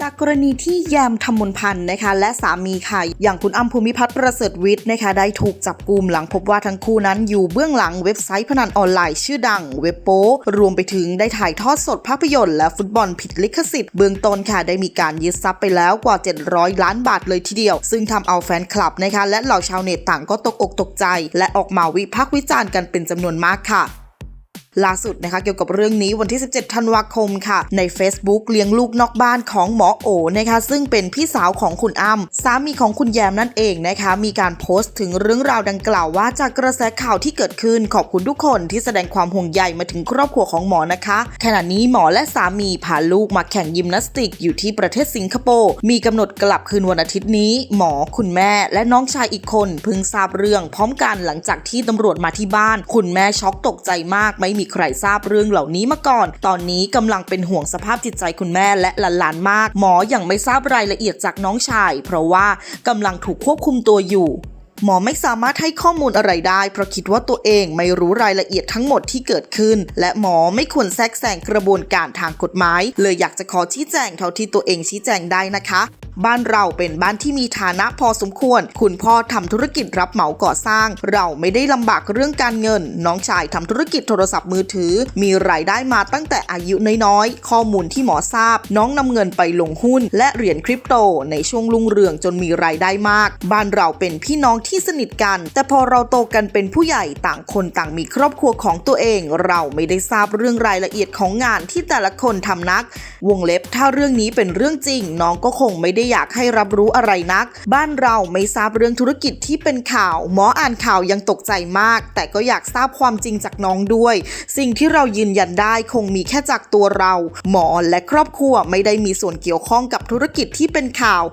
จากกรณีที่แยมทำมนพันธ์นะคะ และสามีค่ะ อย่างคุณอ้ำภูมิพัฒน์ประเสริฐวิทย์นะคะ ได้ถูกจับกลุ่มหลังพบว่าทั้งคู่นั้นอยู่เบื้องหลังเว็บไซต์พนันออนไลน์ชื่อดังเว็บโป้รวมไปถึงได้ถ่ายทอดสดภาพยนตร์และฟุตบอลผิดลิขสิทธิ์เบื้องต้นค่ะ ได้มีการยึดทรัพย์ไปแล้วกว่า 700 ล้านบาทเลยทีเดียว ซึ่งทำเอาแฟนคลับนะคะ และเหล่าชาวเน็ตต่างก็ตกอกตกใจ และออกมาวิพากษ์วิจารณ์กันเป็นจำนวนมากค่ะ ล่าสุดนะคะเกี่ยวกับเรื่องนี้วันที่ 17 ธันวาคมค่ะ ใน Facebook เลี้ยงลูกนอกบ้านของหมอโอนะคะ ซึ่งเป็นพี่สาวของคุณอ้ำสามีของคุณแยมนั่นเองนะคะ มีการโพสต์ถึงเรื่องราวดังกล่าวว่าจากกระแสข่าวที่เกิดขึ้นขอบคุณทุกคนที่แสดงความห่วงใยมาถึงครอบครัวของหมอนะคะ ขณะนี้หมอและสามีพาลูกมาแข่งยิมนาสติกอยู่ที่ประเทศสิงคโปร์มีกำหนดกลับคืนวันอาทิตย์นี้ หมอคุณแม่และน้องชายอีกคนเพิ่งทราบเรื่องพร้อมกันหลังจากที่ตำรวจมาที่บ้าน คุณแม่ช็อกตกใจมากไม่มีใครทราบเรื่องเหล่านี้มาก่อน ตอนนี้กำลังเป็นห่วงสภาพจิตใจคุณแม่และหลานๆมาก หมอยังไม่ทราบรายละเอียดจากน้องชาย เพราะว่ากำลังถูกควบคุมตัวอยู่หมอไม่สามารถให้ข้อมูลอะไรได้ เพราะคิดว่าตัวเองไม่รู้รายละเอียดทั้งหมดที่เกิดขึ้น และหมอไม่ควรแทรกแซงกระบวนการทางกฎหมาย เลยอยากจะขอชี้แจงเท่าที่ตัวเองชี้แจงได้นะคะบ้านเราเป็นบ้านที่มีฐานะพอสมควร คุณพ่อทำธุรกิจรับเหมาก่อสร้าง เราไม่ได้ลำบากเรื่องการเงิน น้องชายทำธุรกิจโทรศัพท์มือถือ มีรายได้มาตั้งแต่อายุน้อยๆ ข้อมูลที่หมอทราบ น้องนำเงินไปลงหุ้น และเหรียญคริปโต ในช่วงรุ่งเรืองจนมีรายได้มาก บ้านเราเป็นพี่น้องที่สนิทกัน แต่พอเราโตกันเป็นผู้ใหญ่ต่างคนต่างมีครอบครัวของตัวเอง เราไม่ได้ทราบเรื่องรายละเอียดของงานที่แต่ละคนทำนัก วงเล็บถ้าเรื่องนี้เป็นเรื่องจริง น้องก็คงไม่ได้อยากให้รับรู้อะไรนัก บ้านเราไม่ทราบเรื่องธุรกิจที่เป็นข่าว หมออ่านข่าวยังตกใจมาก แต่ก็อยากทราบความจริงจากน้องด้วย สิ่งที่เรายืนยันได้คงมีแค่จากตัวเรา หมอและครอบครัวไม่ได้มีส่วนเกี่ยวข้องกับธุรกิจที่เป็นข่าว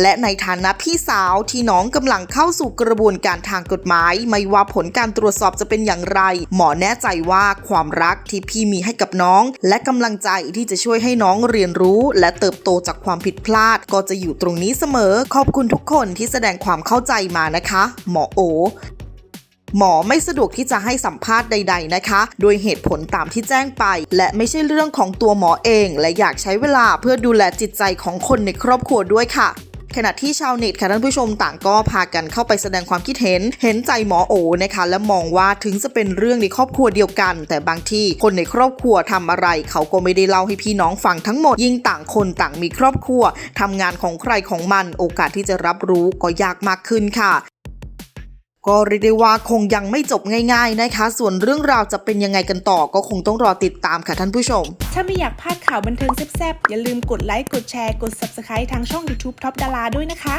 และในฐานะพี่สาวที่น้องกำลังเข้าสู่กระบวนการทางกฎหมาย ไม่ว่าผลการตรวจสอบจะเป็นอย่างไร หมอแน่ใจว่าความรักที่พี่มีให้กับน้อง และกำลังใจที่จะช่วยให้น้องเรียนรู้ และเติบโตจากความผิดพลาด ก็จะอยู่ตรงนี้เสมอ ขอบคุณทุกคนที่แสดงความเข้าใจมานะคะ หมอโอหมอไม่สะดวกที่จะให้สัมภาษณ์ใด ๆ นะคะ โดยเหตุผลตามที่แจ้งไป และไม่ใช่เรื่องของตัวหมอเอง และอยากใช้เวลาเพื่อดูแลจิตใจของคนในครอบครัวด้วยค่ะ ขณะที่ชาวเน็ตค่ะท่านผู้ชมต่างก็พากันเข้าไปแสดงความคิดเห็น เห็นใจหมอโอนะคะและมองว่าถึงจะเป็นเรื่องในครอบครัวเดียวกัน แต่บางที่คนในครอบครัวทำอะไร เขาก็ไม่ได้เล่าให้พี่น้องฟังทั้งหมดยิ่งต่างคนต่างมีครอบครัวทำงานของใครของมันโอกาสที่จะรับรู้ก็ยากมากขึ้นค่ะ ก็เรียกได้ว่าคงยังไม่จบง่าย ๆนะคะ ส่วนเรื่องราวจะเป็นยังไงกันต่อก็คงต้องรอติดตามค่ะท่านผู้ชม ถ้าไม่อยากพลาดข่าวบันเทิงแซ่บๆ อย่าลืมกดไลค์ กดแชร์ กด Subscribe ทางช่อง YouTube Top ดาราด้วยนะคะ